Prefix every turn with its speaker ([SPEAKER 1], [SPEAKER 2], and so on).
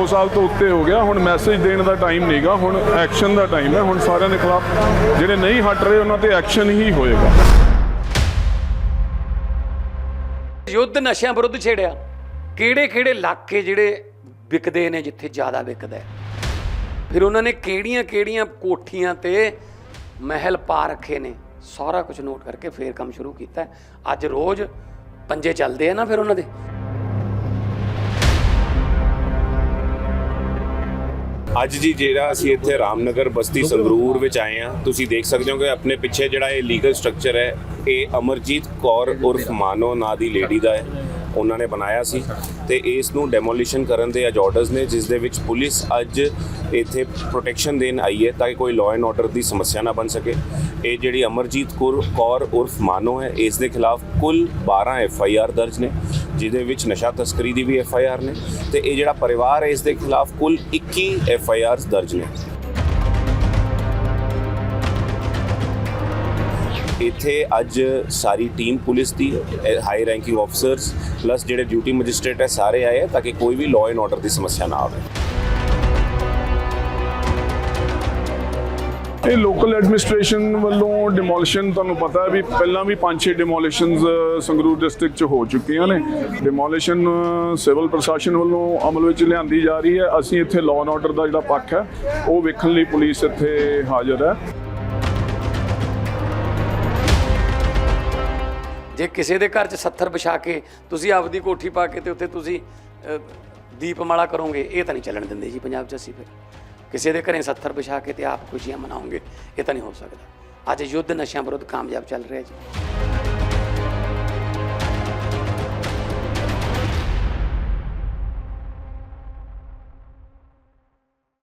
[SPEAKER 1] 2 ਸਾਲ ਤੋਂ ਉੱਤੇ ਹੋ ਗਿਆ, ਹੁਣ ਮੈਸੇਜ ਦੇਣ ਦਾ ਟਾਈਮ ਨਹੀਂਗਾ ਹੁਣ ਐਕਸ਼ਨ ਦਾ ਟਾਈਮ ਹੈ, ਹੁਣ ਸਾਰਿਆਂ ਦੇ ਖਿਲਾਫ ਜਿਹੜੇ ਨਹੀਂ ਹਟ ਰਹੇ, ਉਹਨਾਂ ਤੇ ਐਕਸ਼ਨ ਹੀ ਹੋਏਗਾ।
[SPEAKER 2] ਯੁੱਧ ਨਸ਼ਿਆਂ ਵਿਰੁੱਧ ਛੇੜਿਆ। ਕਿਹੜੇ ਕਿਹੜੇ ਇਲਾਕੇ ਜਿਹੜੇ ਵਿਕਦੇ ਨੇ ਜਿੱਥੇ ਜ਼ਿਆਦਾ ਵਿਕਦਾ ਫਿਰ ਉਹਨਾਂ ਨੇ ਕਿਹੜੀਆਂ ਕਿਹੜੀਆਂ ਕੋਠੀਆਂ ਤੇ ਮਹਿਲ ਪਾ ਰੱਖੇ ਨੇ? ਸਾਰਾ ਕੁਝ ਨੋਟ ਕਰਕੇ ਫੇਰ ਕੰਮ ਸ਼ੁਰੂ ਕੀਤਾ ਅੱਜ ਰੋਜ਼ ਪੰਜੇ ਚੱਲਦੇ ਆ ਨਾ ਫਿਰ ਉਹਨਾਂ ਦੇ।
[SPEAKER 3] ਅੱਜ ਜੀ ਜਿਹੜਾ ਅਸੀਂ ਇੱਥੇ ਰਾਮਨਗਰ ਬਸਤੀ ਸੰਗਰੂਰ ਵਿੱਚ ਆਏ ਆ ਤੁਸੀਂ ਦੇਖ ਸਕਦੇ ਹੋ ਕਿ ਆਪਣੇ ਪਿੱਛੇ ਜਿਹੜਾ ਇਹ ਲੀਗਲ ਸਟਰਕਚਰ ਹੈ, ਇਹ ਅਮਰਜੀਤ ਕੌਰ ਉਰਫ ਮਾਨੋ ਨਾਂ ਦੀ ਲੇਡੀ ਦਾ ਹੈ। ਉਹਨਾਂ ਨੇ ਬਣਾਇਆ ਸੀ ਤੇ ਇਸ ਨੂੰ ਡੈਮੋਲੀਸ਼ਨ ਕਰਨ ਦੇ ਅੱਜ ਆਰਡਰਸ ਨੇ, ਜਿਸ ਦੇ ਵਿੱਚ ਪੁਲਿਸ ਅੱਜ ਇੱਥੇ ਪ੍ਰੋਟੈਕਸ਼ਨ ਦੇਣ ਆਈ ਹੈ ਤਾਂ ਕਿ ਕੋਈ ਲਾਅ ਐਂਡ ਆਰਡਰ ਦੀ ਸਮੱਸਿਆ ਨਾ ਬਣ ਸਕੇ। ਇਹ ਜਿਹੜੀ ਅਮਰਜੀਤ ਕੌਰ ਕੌਰ ਉਰਫ ਮਾਨੋ ਹੈ, ਇਸ ਦੇ ਖਿਲਾਫ ਕੁੱਲ 12 ਐਫ ਆਈ ਆਰ ਦਰਜ ਨੇ, ਜਿਹਦੇ ਵਿੱਚ ਨਸ਼ਾ ਤਸਕਰੀ ਦੀ ਵੀ ਐਫ ਆਈ ਆਰ ਨੇ ਤੇ ਇਹ ਜਿਹੜਾ ਪਰਿਵਾਰ ਹੈ, ਇਸ ਦੇ ਖਿਲਾਫ ਕੁੱਲ 21 ਐਫ ਆਈ ਆਰਸ ਦਰਜ ਨੇ। ਇੱਥੇ ਅੱਜ ਸਾਰੀ ਟੀਮ ਪੁਲਿਸ ਦੀ ਹਾਈ ਰੈਂਕਿੰਗ ਆਫਸਰਸ ਪਲੱਸ ਜਿਹੜੇ ਡਿਊਟੀ ਮੈਜਿਸਟ੍ਰੇਟ ਹੈ, ਸਾਰੇ ਆਏ ਹੈ ਤਾਂ ਕਿ ਕੋਈ ਵੀ ਲਾਅ ਐਂਡ ਆਰਡਰ ਦੀ ਸਮੱਸਿਆ ਨਾ ਆਵੇ।
[SPEAKER 1] ਇਹ ਲੋਕਲ ਐਡਮਿਨਿਸਟ੍ਰੇਸ਼ਨ ਵੱਲੋਂ ਡਿਮੋਲਿਸ਼ਨ ਤੁਹਾਨੂੰ ਪਤਾ ਹੈ ਵੀ ਪਹਿਲਾਂ ਵੀ 5-6 ਡਿਮੋਲੀਸ਼ਨਸ ਸੰਗਰੂਰ ਡਿਸਟ੍ਰਿਕਟ 'ਚ ਹੋ ਚੁੱਕੀਆਂ ਨੇ। ਡਿਮੋਲਿਸ਼ਨ ਸਿਵਲ ਪ੍ਰਸ਼ਾਸਨ ਵੱਲੋਂ ਅਮਲ ਵਿੱਚ ਲਿਆਂਦੀ ਜਾ ਰਹੀ ਹੈ। ਅਸੀਂ ਇੱਥੇ ਲਾਅ ਐਂਡ ਆਰਡਰ ਦਾ ਜਿਹੜਾ ਪੱਖ ਹੈ, ਉਹ ਵੇਖਣ ਲਈ ਪੁਲਿਸ ਇੱਥੇ ਹਾਜ਼ਰ ਹੈ।
[SPEAKER 2] ਜੇ ਕਿਸੇ ਦੇ ਘਰ 'ਚ 70 ਵਿਛਾ ਕੇ ਤੁਸੀਂ ਆਪਦੀ ਕੋਠੀ ਪਾ ਕੇ ਤੇ ਉੱਥੇ ਤੁਸੀਂ ਦੀਪਮਾਲਾ ਕਰੋਗੇ, ਇਹ ਤਾਂ ਨਹੀਂ ਚੱਲਣ ਦਿੰਦੇ ਜੀ ਪੰਜਾਬ 'ਚ ਅਸੀਂ ਫਿਰ। ਕਿਸੇ ਦੇ ਘਰੇ 70 ਵਿਛਾ ਕੇ ਤੇ ਆਪ ਖੁਸ਼ੀਆਂ ਮਨਾਉਂਗੇ ਇਹ ਤਾਂ ਨਹੀਂ ਹੋ ਸਕਦਾ। ਅੱਜ ਯੁੱਧ ਨਸ਼ਿਆਂ ਵਿਰੁੱਧ ਕਾਮਯਾਬ ਚੱਲ ਰਿਹਾ ਜੀ।